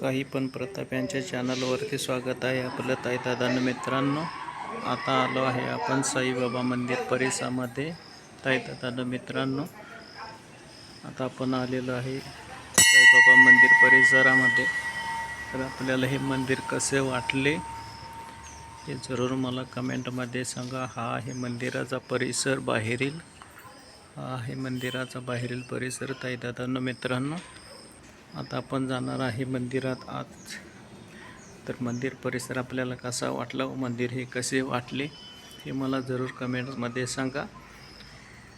काही पण प्रताप यांच्या चॅनलवरती स्वागत आहे आपलं ताईदादानं मित्रांनो. आता आलो आहे आपण साईबाबा मंदिर परिसरामध्ये. ताईदादानं मित्रांनो आता आपण आलेलो आहे साईबाबा मंदिर परिसरामध्ये. तर आपल्याला हे मंदिर कसे वाटले हे जरूर मला कमेंटमध्ये सांगा. हा आहे मंदिराचा परिसर बाहेरील. हा आहे मंदिराचा बाहेरील परिसर ताईदादानं मित्रांनो. आता आपण जाणार आहे मंदिरात आत तर मंदिर परिसर आपल्याला कसा वाटला? व मंदिर हे कसे वाटले? हे मला जरूर कमेंट्समध्ये सांगा.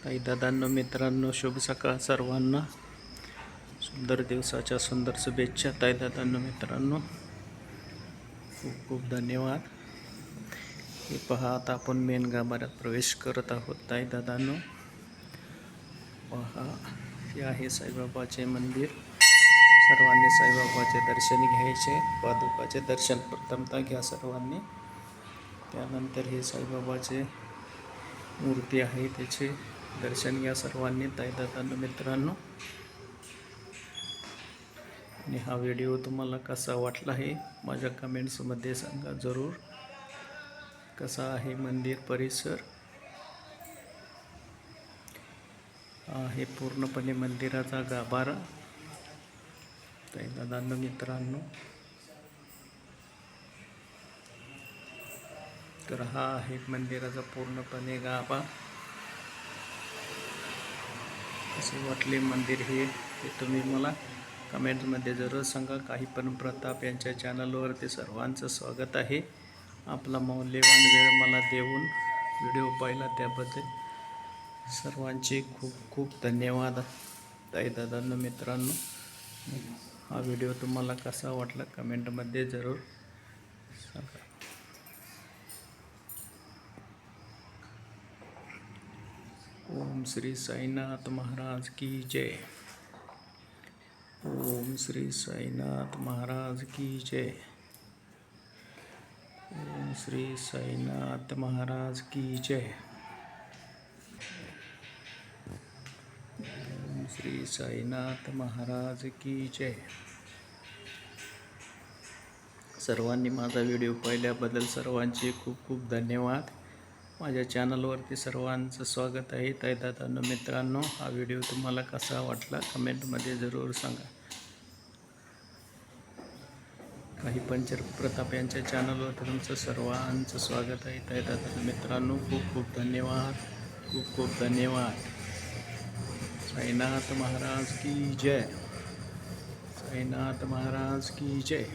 ताईदादांनो मित्रांनो शुभ सकाळ सर्वांना. सुंदर दिवसाच्या सुंदर शुभेच्छा ताईदादांनो मित्रांनो. खूप खूप धन्यवाद. हे पहा आता आपण मेन गाभाऱ्यात प्रवेश करत आहोत ताईदादांनो पहा हे आहे साईबाबाचे मंदिर. सर्वांनी साईबाबाचे दर्शन घ्यायचे पादुकाचे दर्शन प्रथमतः घ्या सर्वांनी. त्यानंतर हे साईबाबाचे मूर्ती आहे त्याचे दर्शन घ्या सर्वांनी ताईदादांनो मित्रांनो. आणि हा व्हिडिओ तुम्हाला कसा वाटला आहे माझ्या कमेंट्समध्ये सांगा जरूर. कसा आहे मंदिर परिसर? आहे पूर्णपणे मंदिराचा गाभारा. दादांनो मित्रांनो. तर हा आहे मंदिराचा पूर्णपणे गाभा. असे वाटले मंदिर हे ते तुम्ही मला कमेंटमध्ये जरूर सांगा. काही पण प्रताप यांच्या चॅनलवरती सर्वांचं स्वागत आहे. आपला मौल्यवान वेळ मला देऊन व्हिडिओ पाहिला त्याबद्दल सर्वांचे खूप खूप धन्यवाद. ताई दादांना मित्रांनो. हा व्हिडिओ तुम्हाला कसा वाटला कमेंटमध्ये जरूर सांगा. ओम श्री साईनाथ महाराज की जय. ओम श्री साईनाथ महाराज की जय. ओम श्री साईनाथ महाराज की जय. श्री साईनाथ महाराज की जय. सर्वांनी माझा व्हिडिओ पाहिल्याबद्दल सर्वांचे खूप खूप धन्यवाद. माझ्या चॅनलवरती सर्वांचं स्वागत आहे. तैदातांनो मित्रांनो हा व्हिडिओ तुम्हाला कसा वाटला कमेंटमध्ये जरूर सांगा. काही पंचर प्रताप यांच्या चॅनलवरती तुमचं सर्वांचं स्वागत आहे. तैदातांनो मित्रांनो खूप खूप धन्यवाद. खूप खूप धन्यवाद. साईनाथ महाराज की जय. साईनाथ महाराज की जय.